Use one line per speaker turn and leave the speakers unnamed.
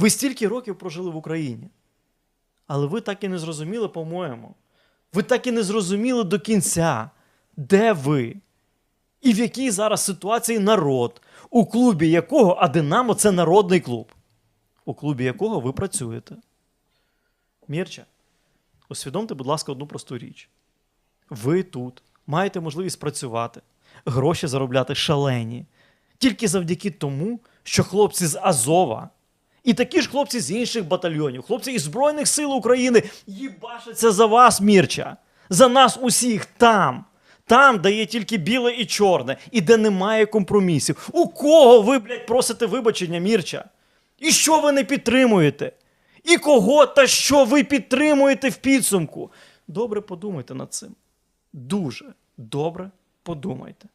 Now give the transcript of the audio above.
Ви стільки років прожили в Україні. Але ви так і не зрозуміли, по-моєму. Ви так і не зрозуміли до кінця, де ви і в якій зараз ситуації народ, у клубі якого, а Динамо це народний клуб, у клубі якого ви працюєте. Мірча, усвідомте, будь ласка, одну просту річ. Ви тут маєте можливість працювати, гроші заробляти шалені, тільки завдяки тому, що хлопці з Азова і такі ж хлопці з інших батальйонів, хлопці із Збройних сил України їбашаться за вас, Мірча, за нас усіх там. Там, де є тільки біле і чорне, і де немає компромісів. У кого ви, блядь, просите вибачення, Мірча? І що ви не підтримуєте? І кого та що ви підтримуєте в підсумку? Добре подумайте над цим. Дуже добре подумайте.